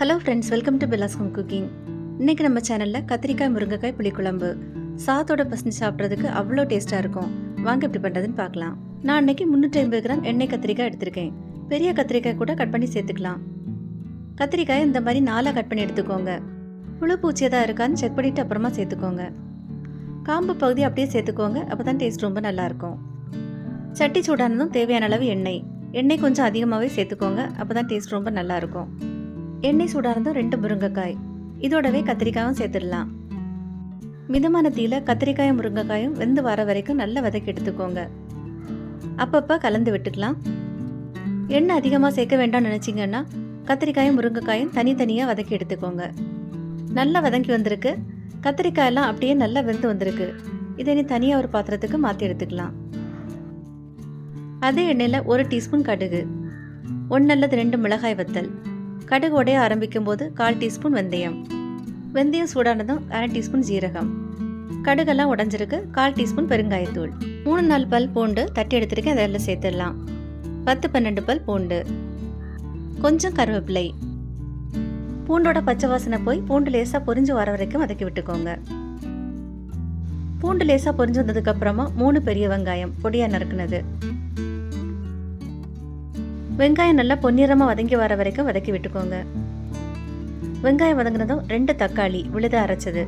Hello friends welcome to பிலாஸ் home cooking இன்னைக்கு நம்ம சேனலில் கத்திரிக்காய் முருங்கைக்காய் புளிக்குழம்பு. சாத்தோட பசஞ்சு சாப்பிட்றதுக்கு அவ்வளோ டேஸ்ட்டாக இருக்கும். வாங்க எப்படி பண்ணுறதுன்னு பார்க்கலாம். நான் அன்றைக்கி முந்நூற்றி ஐம்பது கிராம் எண்ணெய் கத்திரிக்காய் எடுத்திருக்கேன். பெரிய கத்திரிக்காய் கூட கட் பண்ணி சேர்த்துக்கலாம். கத்திரிக்காய் இந்த மாதிரி நாலாக கட் பண்ணி எடுத்துக்கோங்க. புழு பூச்சியாக தான் இருக்கான்னு செக் பண்ணிவிட்டு அப்புறமா சேர்த்துக்கோங்க. காம்பு பகுதி அப்படியே சேர்த்துக்கோங்க அப்போ தான் டேஸ்ட் ரொம்ப நல்லாயிருக்கும் சட்டி சூடானதும் தேவையான அளவு எண்ணெய். எண்ணெய் கொஞ்சம் அதிகமாகவே சேர்த்துக்கோங்க அப்போ தான் டேஸ்ட் ரொம்ப நல்லாயிருக்கும் எண்ணெய் சூடானதும் ரெண்டு முருங்கைக்காய். இதோடவே கத்திரிக்காயும் சேர்த்துடலாம். மிதமான தீயில கத்திரிக்காயும் முருங்கைக்காயும் வெந்து வர வரைக்கும் நல்லா வதக்கி எடுத்துக்கோங்க. அப்பப்போ கலந்து விட்டுக்கலாம். எண்ணெய் அதிகமாக சேர்க்க வேண்டாம்னு நினச்சிங்கன்னா கத்திரிக்காயும் முருங்கைக்காயும் தனித்தனியாக வதக்கி எடுத்துக்கோங்க. நல்லா வதங்கி வந்திருக்கு. கத்திரிக்காயெல்லாம் அப்படியே நல்லா வெந்து வந்திருக்கு. இதை நீ தனியாக ஒரு பாத்திரத்துக்கு மாற்றி எடுத்துக்கலாம். அதே எண்ணெயில் ஒரு டீஸ்பூன் கடுகு ஒன்று அல்லது ரெண்டு மிளகாய் வத்தல் கடுகு உடைய ஆரம்பிக்கும் போது கால் டீஸ்பூன் வெந்தயம். வெந்தயம் சூடானதும் அரை டீஸ்பூன் ஜீரகம். கடுகெல்லாம் உடஞ்சிருக்கு. கால் டீஸ்பூன் பெருங்காயத்தூள். மூணு நாலு பல் பூண்டு தட்டி எடுத்துருக்கேன். அதெல்லாம் சேர்த்துடலாம். பத்து பன்னெண்டு பல் பூண்டு. கொஞ்சம் கருவேப்பிலை. பூண்டோட பச்சை வாசனை போய் பூண்டு லேசாக பொரிஞ்சு வர வரைக்கும் வதக்கி விட்டுக்கோங்க. பூண்டு லேசாக பொரிஞ்சு வந்ததுக்கப்புறமா மூணு பெரிய வெங்காயம் பொடியாக நறுக்குனது. வெங்காயம் நல்லா பொன்னிறமாக வதங்கி வர வரைக்கும் வதக்கி விட்டுக்கோங்க. வெங்காயம் வதங்கினதும் ரெண்டு தக்காளி விழுத அரைச்சது.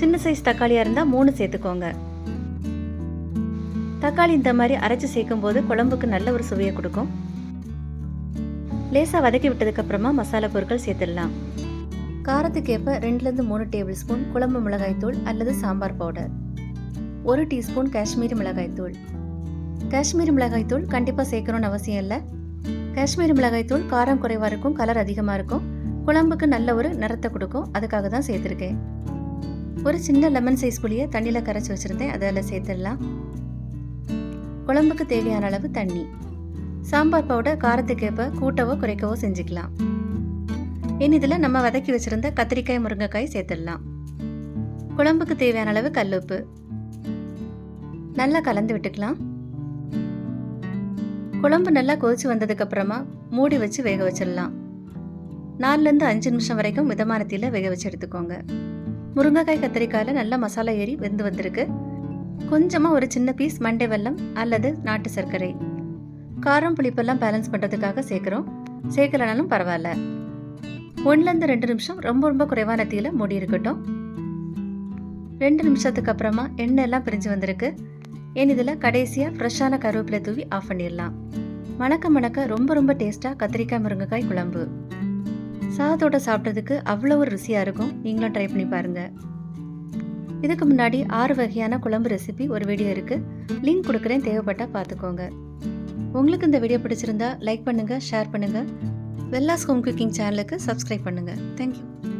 சின்ன சைஸ் தக்காளியாக இருந்தால் மூணு சேர்த்துக்கோங்க. தக்காளி இந்த மாதிரி அரைச்சி சேர்க்கும் போது குழம்புக்கு நல்ல ஒரு சுவையை கொடுக்கும். லேசாக வதக்கி விட்டதுக்கு அப்புறமா மசாலா பொருட்கள் சேர்த்துடலாம். காரத்துக்கேற்ப ரெண்டுலேருந்து மூணு டேபிள் ஸ்பூன் குழம்பு மிளகாய்த்தூள் அல்லது சாம்பார் பவுடர். ஒரு டீஸ்பூன் காஷ்மீரி மிளகாய்த்தூள். காஷ்மீரி மிளகாய்த்தூள் கண்டிப்பாக சேர்க்கணும்னு அவசியம் இல்லை. காஷ்மீர் மிளகாய்த்தூள் காரம் குறைவாக இருக்கும் கலர் அதிகமாக இருக்கும். குழம்புக்கு நல்ல ஒரு நிறத்தை கொடுக்கும். அதுக்காக தான் சேர்த்துருக்கேன். ஒரு சின்ன லெமன் சைஸ் புளியை தண்ணியில் கரைச்சி வச்சுருந்தேன். அதில் சேர்த்துடலாம். குழம்புக்கு தேவையான அளவு தண்ணி. சாம்பார் பவுடர் காரத்துக்கேற்ப கூட்டவோ குறைக்கவோ செஞ்சுக்கலாம். இனி இதில் நம்ம வதக்கி வச்சுருந்த கத்திரிக்காய் முருங்கைக்காய் சேர்த்துடலாம். குழம்புக்கு தேவையான அளவு கல்லுப்பு. நல்லா கலந்து விட்டுக்கலாம். குழம்பு நல்லா கொதிச்சு வந்ததுக்கு அப்புறமா மூடி வச்சு வேக வச்சிடலாம். நாலுலேருந்து அஞ்சு நிமிஷம் வரைக்கும் மிதமான தீயில் வேக வச்சு எடுத்துக்கோங்க. முருங்கைக்காய் கத்திரிக்காயில் நல்லா மசாலா ஏறி வெந்து வந்திருக்கு. கொஞ்சமாக ஒரு சின்ன பீஸ் மண்டை வெல்லம் அல்லது நாட்டு சர்க்கரை. காரம் புளிப்பெல்லாம் பேலன்ஸ் பண்ணுறதுக்காக சேர்க்குறோம். சேர்க்கலனாலும் பரவாயில்ல. ஒன்றுலேருந்து ரெண்டு நிமிஷம் ரொம்ப ரொம்ப குறைவான தீயில் மூடி இருக்கட்டும். ரெண்டு நிமிஷத்துக்கு அப்புறமா எண்ணெய் எல்லாம் பிரிஞ்சு வந்திருக்கு. ஏன் இதில் கடைசியாக ஃப்ரெஷ்ஷான கருவேப்பிலை தூவி ஆஃப் பண்ணிடலாம். மணக்க மணக்க ரொம்ப ரொம்ப டேஸ்ட்டாக கத்திரிக்காய் முருங்கைக்காய் குழம்பு. சாதத்தோட சாப்பிட்றதுக்கு அவ்வளோ ஒரு ருசியாக இருக்கும். நீங்களும் ட்ரை பண்ணி பாருங்கள் இதுக்கு முன்னாடி ஆறு வகையான குழம்பு ரெசிபி ஒரு வீடியோ இருக்குது லிங்க் கொடுக்குறேன் தேவைப்பட்டால் பார்த்துக்கோங்க உங்களுக்கு இந்த வீடியோ பிடிச்சிருந்தா லைக் பண்ணுங்கள் ஷேர் பண்ணுங்கள் வெல்லாஸ் ஹோம் குக்கிங் சேனலுக்கு சப்ஸ்கிரைப் பண்ணுங்கள் தேங்க்யூ